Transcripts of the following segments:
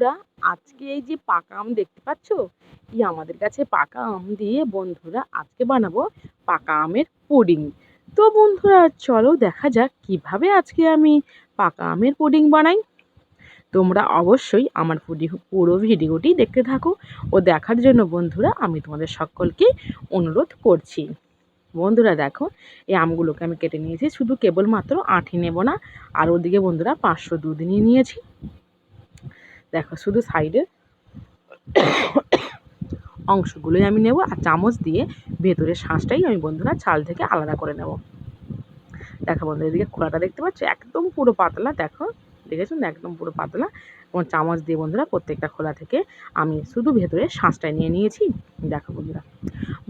বন্ধুরা, আজকে এই যে পাকা আম দেখতে পাচ্ছ? এই আমাদের কাছে পাকা আম দিয়ে বন্ধুরা আজকে বানাবো পাকা আমের পুডিং। তো বন্ধুরা, চলো দেখা যাক কীভাবে আজকে আমি পাকা আমের পুডিং বানাই। তোমরা অবশ্যই আমার পুরো ভিডিওটি দেখতে থাকো ও দেখার জন্য বন্ধুরা আমি তোমাদের সকলকে অনুরোধ করছি। বন্ধুরা দেখো, এই আমগুলোকে আমি কেটে নিয়েছি, শুধু কেবলমাত্র আঁঠি নেব না, আর ওদিকে বন্ধুরা পাঁচশো দুধ নিয়ে নিয়েছি। দেখো, শুধু সাইডে অংশগুলোই আমি নেব আর চামচ দিয়ে ভেতরের শাঁসটাই আমি বন্ধুরা চাল থেকে আলাদা করে নেব। দেখো বন্ধু এদিকে খোলাটা দেখতে পাচ্ছ? একদম পুরো পাতলা, দেখো, দেখেছ না? একদম পুরো পাতলা। এবং চামচ দিয়ে বন্ধুরা প্রত্যেকটা খোলা থেকে আমি শুধু ভেতরে শাঁসটাই নিয়ে নিয়েছি। দেখো বন্ধুরা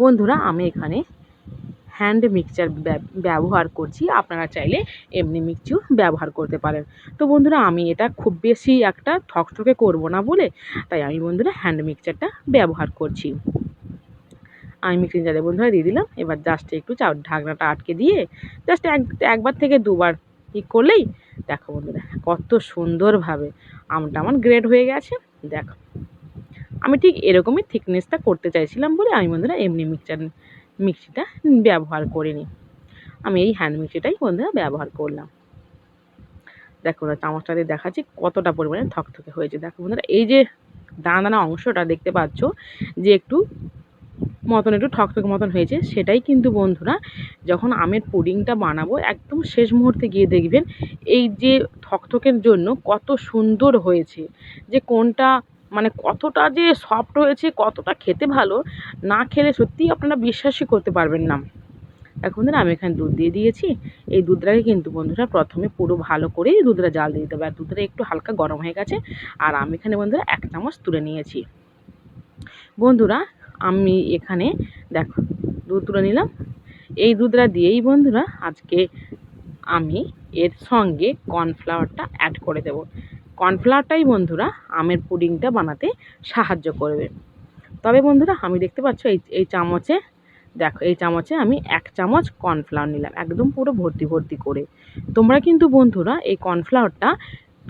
বন্ধুরা আমি এখানে হ্যান্ড মিক্সচার ব্যবহার করছি, আপনারা চাইলে এমনি মিক্সিও ব্যবহার করতে পারেন। তো বন্ধুরা, আমি এটা খুব বেশি একটা ঠকঠকে করব না বলে, তাই আমি বন্ধুরা হ্যান্ড মিক্সচারটা ব্যবহার করছি। আমি মিক্সিং জারে বন্ধুরা দিয়ে দিলাম, এবার জাস্ট একটু চা, ঢাকনাটা আটকে দিয়ে জাস্ট এক, একবার থেকে দুবার ঠিক করলেই, দেখো বন্ধুরা, কত সুন্দরভাবে আমটা আমার গ্রেড হয়ে গেছে, দেখো। আমি ঠিক এরকমই থিকনেসটা করতে চাইছিলাম বলে আমি বন্ধুরা এমনি মিক্সচার মিক্সিটা ব্যবহার করিনি আমি এই হ্যান্ড মিক্সিটাই বন্ধুরা ব্যবহার করলাম। দেখো না, চামচটা দিয়ে দেখাচ্ছি, কতটা পরিমাণে থকথকে হয়েছে। দেখো বন্ধুরা, এই যে দানা দানা অংশটা দেখতে পাচ্ছ, যে একটু মতন একটু ঠকঠকে মতন হয়েছে, সেটাই কিন্তু বন্ধুরা যখন আমের পুডিংটা বানাবো, একদম শেষ মুহূর্তে গিয়ে দেখবেন, এই যে থকথকের জন্য কত সুন্দর হয়েছে, যে কোনটা মানে কতটা যে সফট হয়েছে, কতটা খেতে ভালো, না খেলে সত্যিই আপনারা বিশ্বাসই করতে পারবেন না। এখন বন্ধুরা আমি এখানে দুধ দিয়ে দিয়েছি, এই দুধটাকে কিন্তু বন্ধুরা প্রথমে পুরো ভালো করে দুধটা জাল দিয়ে দিতে হবে। আর দুধটা একটু হালকা গরম হয়ে গেছে, আর আমি এখানে বন্ধুরা এক চামচ তুলে নিয়েছি। বন্ধুরা, আমি এখানে দেখো, দুধ তুলে নিলাম। এই দুধটা দিয়েই বন্ধুরা আজকে আমি এর সঙ্গে কর্নফ্লাওয়ারটা অ্যাড করে দেব। কর্নফ্লাওয়ারটাই বন্ধুরা আমের পুডিংটা বানাতে সাহায্য করবে। তবে বন্ধুরা আমি দেখতে পাচ্ছ এই এই চামচে, দেখো এই চামচে আমি এক চামচ কর্নফ্লাওয়ার নিলাম, একদম পুরো ভর্তি ভর্তি করে। তোমরা কিন্তু বন্ধুরা এই কর্নফ্লাওয়ারটা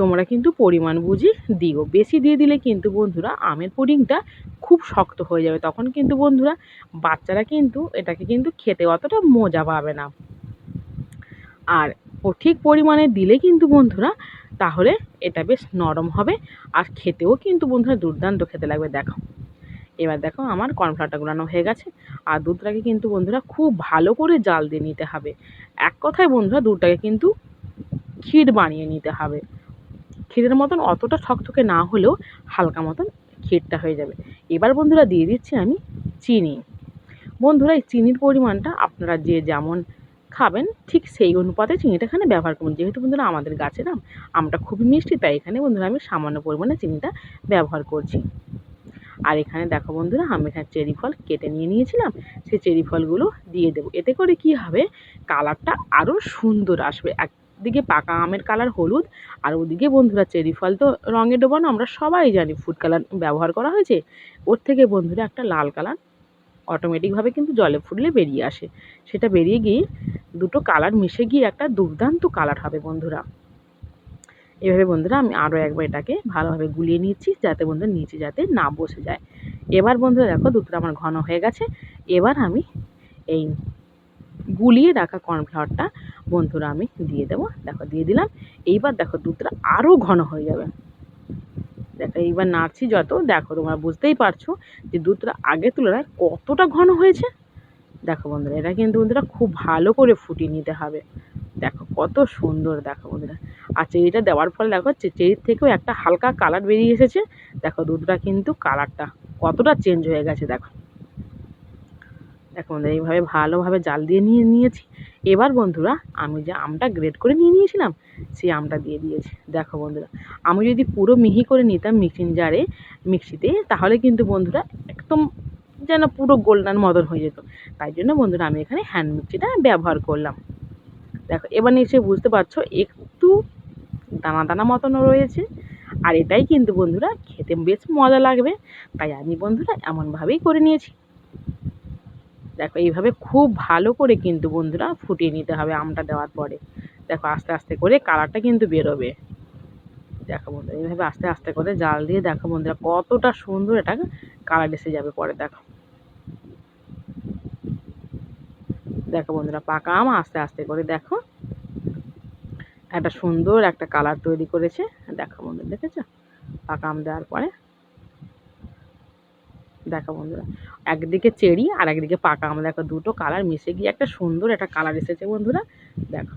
তোমরা কিন্তু পরিমাণ বুঝি দিও। বেশি দিয়ে দিলে কিন্তু বন্ধুরা আমের পুডিংটা খুব শক্ত হয়ে যাবে। তখন কিন্তু বন্ধুরা বাচ্চারা কিন্তু এটাকে কিন্তু খেতে অতটা মজা পাবে না। আর ঠিক পরিমাণে দিলে কিন্তু বন্ধুরা তাহলে এটা বেশ নরম হবে। আর খেতেও কিন্তু বন্ধুরা দুর্দান্ত খেতে লাগবে, দেখো। এবার দেখো আমার কর্নফ্লাওয়ারটা গুলানো হয়ে গেছে। আর দুধটাকে কিন্তু বন্ধুরা খুব ভালো করে জাল দিয়ে নিতে হবে। এক কথায় বন্ধুরা দুধটাকে কিন্তু ক্ষীর বানিয়ে নিতে হবে। ক্ষীরের মতন অতটা ঠকঠকে না হলেও হালকা মতন ক্ষীরটা হয়ে যাবে। এবার বন্ধুরা দিয়ে দিচ্ছি আমি চিনি। বন্ধুরা এই চিনির পরিমাণটা আপনারা যে যেমন খাবেন, ঠিক সেই অনুপাতে চিনিটা এখানে ব্যবহার করুন। যেহেতু বন্ধুরা আমাদের গাছের আম আমটা খুবই মিষ্টি, তাই এখানে বন্ধুরা আমি সামান্য পরিমাণে চিনিটা ব্যবহার করছি। আর এখানে দেখো বন্ধুরা, আমি এখানে চেরি ফল কেটে নিয়ে নিয়েছিলাম, সেই চেরি ফলগুলো দিয়ে দেবো। এতে করে কি হবে, কালারটা আরও সুন্দর আসবে। একদিকে পাকা আমের কালার হলুদ, আর ওদিকে বন্ধুরা চেরি ফল তো রঙে ডোবানো, আমরা সবাই জানি ফুড কালার ব্যবহার করা হয়েছে। ওর থেকে বন্ধুরা একটা লাল কালার অটোমেটিকভাবে কিন্তু জলে ফুটলে বেরিয়ে আসে। সেটা বেরিয়ে গিয়ে দুটো কালার মিশে গিয়ে একটা দুর্দান্ত কালার হবে বন্ধুরা। এভাবে বন্ধুরা আমি আরও একবার এটাকে ভালোভাবে গুলিয়ে নিচ্ছি, যাতে বন্ধুরা নিচে যাতে না বসে যায়। এবার বন্ধুরা দেখো দুধটা আমার ঘন হয়ে গেছে। এবার আমি এই গুলিয়ে রাখা কর্নফ্লাওয়ারটা বন্ধুরা আমি দিয়ে দেবো। দেখো, দিয়ে দিলাম। এইবার দেখো দুধটা আরও ঘন হয়ে যাবে। দেখো, এইবার নাড়ছি যত, দেখো তোমরা বুঝতেই পারছ যে দুধটা আগের তুলনায় কতটা ঘন হয়েছে। দেখো বন্ধুরা, এটা কিন্তু বন্ধুরা খুব ভালো করে ফুটিয়ে নিতে হবে। দেখো কত সুন্দর, দেখো বন্ধুরা। আর চেরিটা দেওয়ার ফলে দেখো চেরির থেকেও একটা হালকা কালার বেরিয়ে এসেছে। দেখো দুধটা কিন্তু কালারটা কতটা চেঞ্জ হয়ে গেছে, দেখো। দেখো এইভাবে ভালোভাবে জাল দিয়ে নিয়ে নিয়েছি। এবার বন্ধুরা, আমি যে আমটা গ্রেড করে নিয়ে নিয়েছিলাম, সেই আমটা দিয়ে দিয়েছি। দেখো বন্ধুরা, আমি যদি পুরো মিহি করে নিতাম মিক্সিং জারে মিক্সিতে, তাহলে কিন্তু বন্ধুরা একদম যেন পুরো গোল্ডেন মদন হয়ে যেত। তাই জন্য বন্ধুরা, আমি এখানে হ্যান্ড মিক্সিটা ব্যবহার করলাম। দেখো, এবার নিশ্চয়ই বুঝতে পারছ, একটু দানা দানা মতনও রয়েছে। আর এটাই কিন্তু বন্ধুরা, খেতে বেশ মজা লাগবে। তাই আমি বন্ধুরা, এমনভাবেই করে নিয়েছি। দেখো, এইভাবে খুব ভালো করে কিন্তু বন্ধুরা ফুটিয়ে নিতে হবে আমটা দেওয়ার পরে। দেখো, আস্তে আস্তে করে কালারটা কিন্তু বেরোবে। দেখো বন্ধুরা, এইভাবে আস্তে আস্তে করে জাল দিয়ে দেখো বন্ধুরা কতটা সুন্দর এটা কালার এসে যাবে পরে, দেখো। দেখো বন্ধুরা, পাকা আম আস্তে আস্তে করে দেখো। একটা সুন্দর একটা কালার তৈরি করেছে। দেখো বন্ধুরা, দেখেছ? পাকা আম দেওয়ার পরে দেখো বন্ধুরা, একদিকে চেরি আর একদিকে পাকা আম। দেখো দুটো কালার মিশে গিয়ে একটা সুন্দর একটা কালার এসেছে বন্ধুরা, দেখো।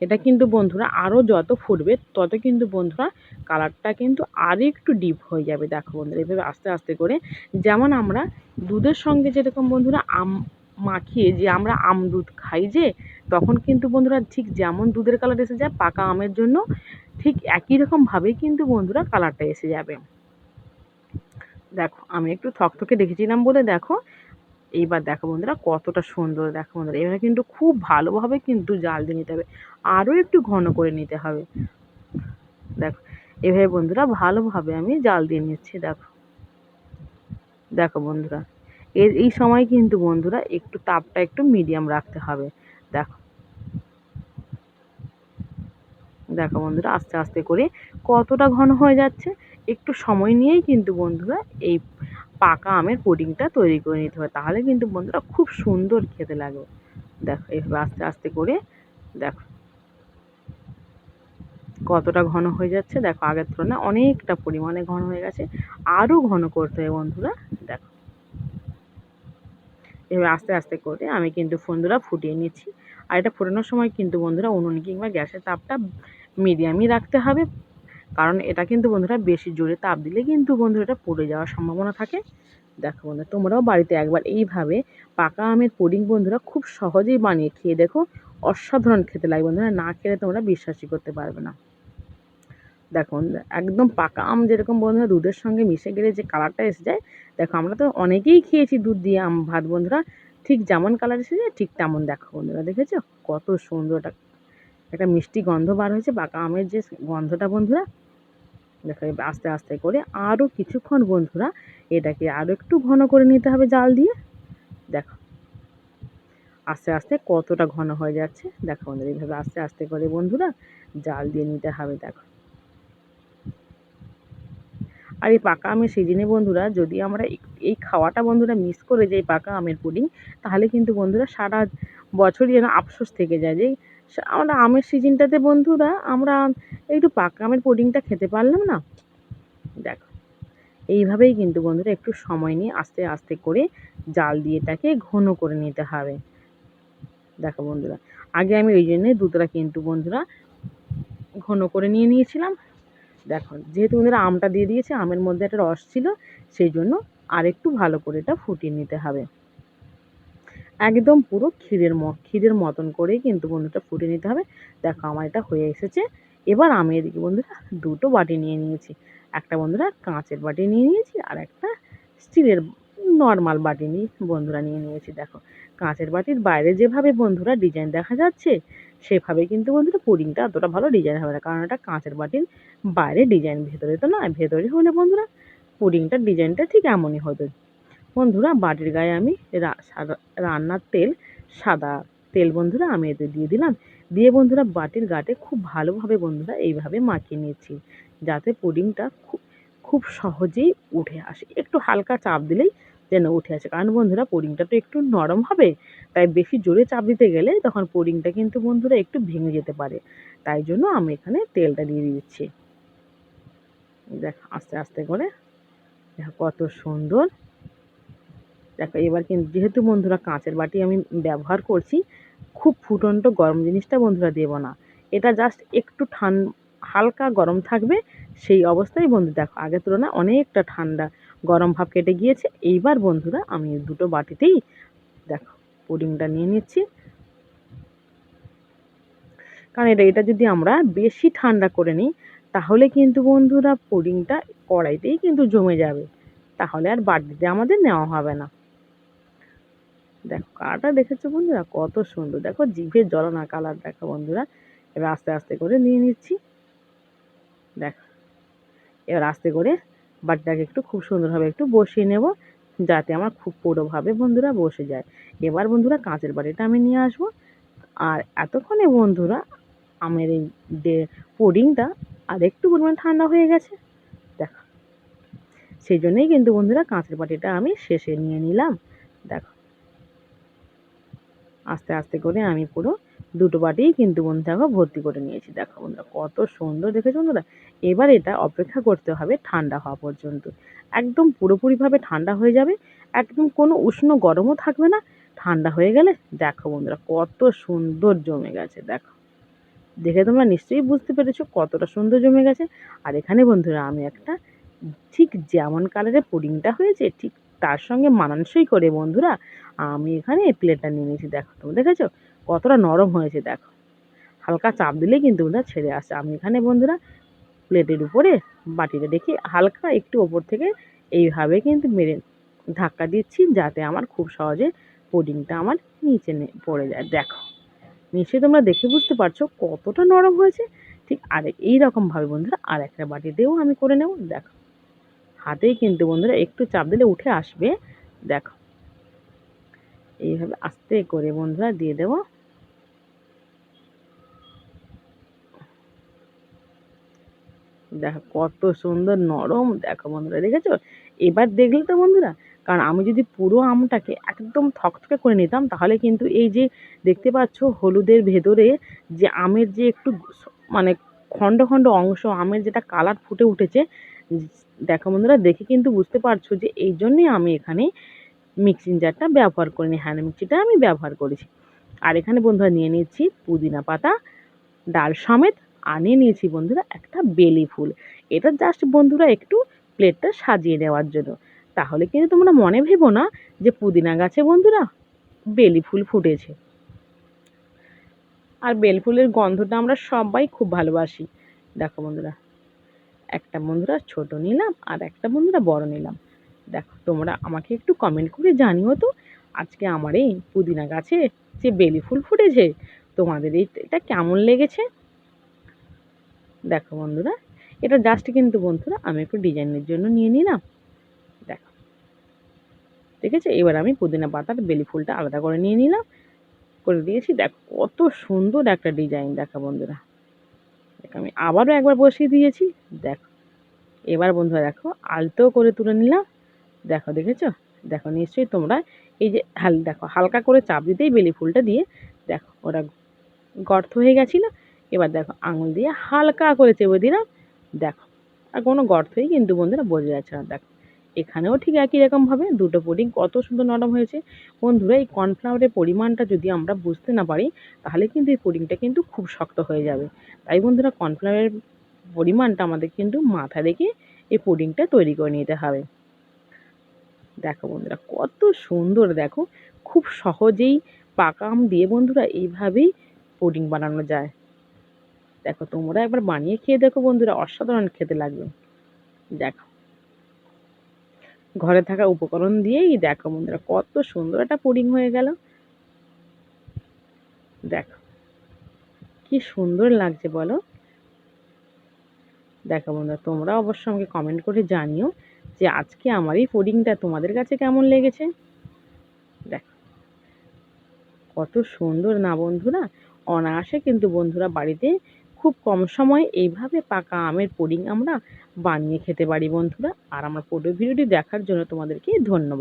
এটা কিন্তু বন্ধুরা আরও যত ফুটবে, তত কিন্তু বন্ধুরা কালারটা কিন্তু আরও একটু ডিপ হয়ে যাবে। দেখো বন্ধুরা, এভাবে আস্তে আস্তে করে যেমন আমরা দুধের সঙ্গে যেরকম বন্ধুরা আম মাখিয়ে যে আমরা আম দুধ খাই যে, তখন কিন্তু বন্ধুরা ঠিক যেমন দুধের কালার এসে যায়, পাকা আমের জন্য ঠিক একই রকমভাবেই কিন্তু বন্ধুরা কালারটা এসে যাবে। দেখো, আমি একটু থকথকে দেখেছিলাম বলে দেখো, এইবার দেখো বন্ধুরা কতটা সুন্দর, দেখো বন্ধুরা, এবারে কিন্তু খুব ভালোভাবে কিন্তু জাল দিয়ে নিতে হবে, আরও একটু ঘন করে নিতে হবে। দেখো, এভাবে বন্ধুরা ভালোভাবে আমি জাল দিয়ে নিচ্ছি, দেখো। দেখো বন্ধুরা এর, এই সময় কিন্তু বন্ধুরা একটু তাপটা একটু মিডিয়াম রাখতে হবে। দেখো। দেখো বন্ধুরা, আস্তে আস্তে করে কতটা ঘন হয়ে যাচ্ছে, একটু সময় নিয়েই কিন্তু বন্ধুরা এই পাকা আমের পুডিংটা তৈরি করে নিতে হবে। তাহলে কিন্তু বন্ধুরা খুব সুন্দর খেতে লাগবে। দেখো, এভাবে আস্তে আস্তে করে দেখো। কতটা ঘন হয়ে যাচ্ছে, দেখো আগের তুলনায় অনেকটা পরিমাণে ঘন হয়ে গেছে। আরও ঘন করতে হবে বন্ধুরা, দেখো। এভাবে আস্তে আস্তে করে আমি কিন্তু বন্ধুরা ফুটিয়ে নিচ্ছি। আর এটা ফোটানোর সময় কিন্তু বন্ধুরা উনুন কিংবা গ্যাসের তাপটা মিডিয়ামই রাখতে হবে। কারণ এটা কিন্তু বন্ধুরা বেশি জোরে তাপ দিলে কিন্তু বন্ধুরা এটা পড়ে যাওয়ার সম্ভাবনা থাকে। দেখো বন্ধুরা, তোমরাও বাড়িতে একবার এইভাবে পাকা আমের পুডিং বন্ধুরা খুব সহজেই বানিয়ে খেয়ে দেখো। অসাধারণ খেতে লাগে বন্ধুরা, না খেলে তোমরা বিশ্বাসই করতে পারবে না। দেখো একদম পাকা আম যেরকম বন্ধুরা দুধের সঙ্গে মিশে গেলে যে কালারটা এসে যায়, দেখো আমরা তো অনেকেই খেয়েছি দুধ দিয়ে আম ভাত বন্ধুরা, ঠিক যেমন কালার এসে যায়, ঠিক তেমন দেখো বন্ধুরা, দেখেছ? কত সুন্দর একটা একটা মিষ্টি গন্ধ বার হয়েছে, পাকা আমের যে গন্ধটা বন্ধুরা, দেখো আস্তে আস্তে করে আরও কিছুক্ষণ বন্ধুরা এটাকে আরও একটু ঘন করে নিতে হবে জাল দিয়ে, দেখো। আস্তে আস্তে কতটা ঘন হয়ে যাচ্ছে, দেখো বন্ধুরা, এইভাবে আস্তে আস্তে করে বন্ধুরা জাল দিয়ে নিতে হবে, দেখো। আর এই পাকা আমের সিজনে বন্ধুরা, যদি আমরা এই খাওয়াটা বন্ধুরা মিস করে যাই পাকা আমের পুডিং, তাহলে কিন্তু বন্ধুরা সারা বছরই যেন আফসোস থেকে যায় যে আমরা আমের সিজনটাতে বন্ধুরা আমরা একটু পাকা আমের পুডিংটা খেতে পারলাম না। দেখো, এইভাবেই কিন্তু বন্ধুরা একটু সময় নিয়ে আস্তে আস্তে করে জাল দিয়ে তাকে ঘন করে নিতে হবে। দেখো বন্ধুরা, আগে আমি ওই জন্যে দুধটা কিন্তু বন্ধুরা ঘন করে নিয়ে নিয়েছিলাম দেখো, যেহেতু বন্ধুরা আমটা দিয়ে দিয়েছে, আমের মধ্যে একটা রস ছিল, সেই জন্য আর একটু ভালো করে এটা ফুটিয়ে নিতে হবে। একদম পুরো ক্ষীরের ম, ক্ষীরের মতন করেই কিন্তু বন্ধুটা ফুটিয়ে নিতে হবে। দেখো, আমার এটা হয়ে এসেছে। এবার আমি এদিকে বন্ধুরা দুটো বাটি নিয়ে নিয়েছি। একটা বন্ধুরা কাঁচের বাটি নিয়ে নিয়েছি, আর একটা স্টিলের নর্মাল বাটি নিয়ে বন্ধুরা নিয়ে নিয়েছি। দেখো, কাঁচের বাটির বাইরে যেভাবে বন্ধুরা ডিজাইন দেখা যাচ্ছে সেভাবে কিন্তু বন্ধুরা পুডিংটা অতটা ভালো ডিজাইন হবে না। কারণ এটা কাঁচের বাটির বাইরে ডিজাইন ভেতরে তো নয় ভেতরে হলে বন্ধুরা। পুডিংটার ডিজাইনটা ঠিক এমনই হতো বন্ধুরা বাটির গায়ে আমি রান্নার তেল, সাদা তেল বন্ধুরা আমি এতে দিয়ে দিলাম। দিয়ে বন্ধুরা বাটির গাটে খুব ভালোভাবে বন্ধুরা এইভাবে মাখিয়ে নিয়েছি। যাতে পুডিংটা খুব খুব সহজেই উঠে আসে। একটু হালকা চাপ দিলেই যেন উঠে আসে। কারণ বন্ধুরা পুডিংটা তো একটু নরম হবে, তাই বেশি জোরে চাপ দিতে গেলে তখন পুডিংটা কিন্তু বন্ধুরা একটু ভেঙে যেতে পারে। তাই জন্য আমি এখানে তেলটা দিয়ে দিচ্ছি। দেখ, আস্তে আস্তে করে। দেখো, কত সুন্দর। দেখো, এবার কিন্তু যেহেতু বন্ধুরা কাঁচের বাটি আমি ব্যবহার করছি, খুব ফুটন্ত গরম জিনিসটা বন্ধুরা দেবো না। এটা জাস্ট একটু ঠান, হালকা গরম থাকবে, সেই অবস্থায় বন্ধু, দেখো, আগের তুলনায় অনেকটা ঠান্ডা। গরম ভাব কেটে গিয়েছে। এইবার বন্ধুরা আমি দুটো বাটিতেই দেখো, পুডিংটা নিয়ে নিচ্ছি। কারণ এটা এটা যদি আমরা বেশি ঠান্ডা করে নিই, তাহলে কিন্তু বন্ধুরা পুডিংটা কড়াইতেই কিন্তু জমে যাবে। তাহলে আর বাটিতে আমাদের নেওয়া হবে না। দেখো, কালারটা দেখেছ বন্ধুরা? কত সুন্দর। দেখো জিভের জলনা কালার দেখো বন্ধুরা। এবার আস্তে আস্তে করে নিয়ে নিচ্ছি। দেখ, এবার আস্তে করে বাটিটাকে একটু খুব সুন্দরভাবে একটু বসিয়ে নেব, যাতে আমার খুব পুরোভাবে বন্ধুরা বসে যায়। এবার বন্ধুরা কাঁচের বাটিটা আমি নিয়ে আসব। আর এতক্ষণে বন্ধুরা, আমের এই পুডিংটা, আর একটু পরিমাণ ঠান্ডা হয়ে গেছে। দেখো। সেই জন্যই কিন্তু বন্ধুরা কাঁচের বাটিটা আমি শেষে নিয়ে নিলাম। দেখো। আস্তে আস্তে করে আমি পুরো দুটো বাটিই কিন্তু বন্ধু দেখো ভর্তি করে নিয়েছি। দেখো বন্ধুরা, কত সুন্দর দেখেছ বন্ধুরা? এবার এটা অপেক্ষা করতে হবে ঠান্ডা হওয়া পর্যন্ত। একদম পুরোপুরিভাবে ঠান্ডা হয়ে যাবে, একদম কোনো উষ্ণ গরমও থাকবে না। ঠান্ডা হয়ে গেলে দেখো বন্ধুরা, কত সুন্দর জমে গেছে, দেখো। দেখে তোমরা নিশ্চয়ই বুঝতে পেরেছ কতটা সুন্দর জমে গেছে। আর এখানে বন্ধুরা আমি একটা ঠিক যেমন কালারের পুডিংটা হয়েছে, ঠিক তার সঙ্গে মানানসই করে বন্ধুরা আমি এখানে প্লেটটা নিয়ে নিয়েছি, দেখো তুমি দেখেছ? কতটা নরম হয়েছে দেখো। হালকা চাপ দিলেই কিন্তু বন্ধুরা ছেড়ে আসে। আমি এখানে বন্ধুরা প্লেটের উপরে বাটিটা রেখে হালকা একটু ওপর থেকে এইভাবে কিন্তু মেরে ধাক্কা দিচ্ছি যাতে আমার খুব সহজে পুডিংটা আমার নিচে পড়ে যায়। দেখো, নিশ্চয়ই তোমরা দেখে বুঝতে পারছ কতটা নরম হয়েছে। ঠিক আর এইরকমভাবে বন্ধুরা আর একটা বাটিতেও আমি করে নেব। দেখো, হাতেই কিন্তু বন্ধুরা একটু চাপ দিলে উঠে আসবে। দেখো, এইভাবে আস্তে করে বন্ধুরা দিয়ে দেবো। দেখো, কত সুন্দর নরম। দেখো বন্ধুরা, দেখেছ? এবার দেখলে তো বন্ধুরা, কারণ আমি যদি পুরো আমটাকে একদম থকথকে করে নিতাম, তাহলে কিন্তু এই যে দেখতে পাচ্ছ হলুদের ভেতরে যে আমের যে একটু মানে খণ্ড খণ্ড অংশ, আমের যেটা কালার ফুটে উঠেছে, দেখো বন্ধুরা, দেখে কিন্তু বুঝতে পারছ যে এই জন্যই আমি এখানে মিক্সিং জারটা ব্যবহার করিনি। হ্যান্ড মিক্সিটা আমি ব্যবহার করেছি। আর এখানে বন্ধুরা, নিয়ে নিচ্ছি পুদিনা পাতা, ডাল সমেত আনিয়ে নিয়েছি বন্ধুরা একটা বেলি ফুল। এটা জাস্ট বন্ধুরা একটু প্লেটটা সাজিয়ে নেওয়ার জন্য। তাহলে কিন্তু তোমরা মনে ভেবো না যে পুদিনা গাছে বন্ধুরা বেলি ফুল ফুটেছে। আর বেল ফুলের গন্ধটা আমরা সবাই খুব ভালোবাসি। দেখো বন্ধুরা, একটা বন্ধুরা ছোট নিলাম আর একটা বন্ধুরা বড় নিলাম। দেখো, তোমরা আমাকে একটু কমেন্ট করে জানিও তো, আজকে আমার এই পুদিনা গাছে যে বেলি ফুল ফুটেছে, তোমাদের এই এটা কেমন লেগেছে? দেখো বন্ধুরা, এটা জাস্ট কিন্তু বন্ধুরা আমি একটু ডিজাইনের জন্য নিয়ে নিলাম। দেখো ঠিক আছে এবার আমি পুদিনা পাতার বেলি ফুলটা আলাদা করে নিয়ে নিলাম। করে দিয়েছি, দেখো কত সুন্দর একটা ডিজাইন দেখো বন্ধুরা। দেখো, আমি আবারও একবার বসিয়ে দিয়েছি, দেখো। এবার বন্ধুরা দেখো আলতো করে তুলে নিলাম। দেখো, দেখেছ? দেখো, নিশ্চয়ই তোমরা এই যে হাল, দেখো, হালকা করে চাপ দিতেই বেলি ফুলটা দিয়ে, দেখো, ওরা গর্ত হয়ে গেছিল। এবার দেখো আঙুল দিয়ে হালকা করে চেপে দিলাম। দেখো, আর কোনো গর্তই কিন্তু বন্ধুরা বোঝা যাচ্ছে না। দেখো, এখানেও ঠিক একই রকমভাবে দুটো পুডিং কত সুন্দর নরম হয়েছে। বন্ধুরা, এই কর্নফ্লাওয়ারের পরিমাণটা যদি আমরা বুঝতে না পারি, তাহলে কিন্তু এই পুডিংটা কিন্তু খুব শক্ত হয়ে যাবে। তাই বন্ধুরা, কর্নফ্লাওয়ারের পরিমাণটা আমাদের কিন্তু মাথা রেখে এই পুডিংটা তৈরি করে নিতে হবে। দেখো বন্ধুরা, কত সুন্দর দেখো। খুব সহজেই পাকা আম দিয়ে বন্ধুরা, এইভাবেই পুডিং বানানো যায়। দেখো, তোমরা একবার বানিয়ে খেয়ে দেখো বন্ধুরা, অসাধারণ খেতে লাগবে। দেখো। ঘরে থাকা উপকরণ দিয়েই দেখো বন্ধুরা, কত সুন্দর একটা পুডিং হয়ে গেল। দেখো, কি সুন্দর লাগছে বলো। দেখো বন্ধুরা, তোমরা অবশ্য আমাকে কমেন্ট করে জানিও যে আজকে আমার এই পুডিংটা তোমাদের কাছে কেমন লেগেছে। দেখো, কত সুন্দর না বন্ধুরা, অনায়াসে কিন্তু বন্ধুরা বাড়িতে খুব কম সময়ে এইভাবে পাকা আমের পুডিং আমরা বানিয়ে খেতে পারি বন্ধুরা। আর আমার পুরো ভিডিওটি দেখার জন্য তোমাদেরকে ধন্যবাদ।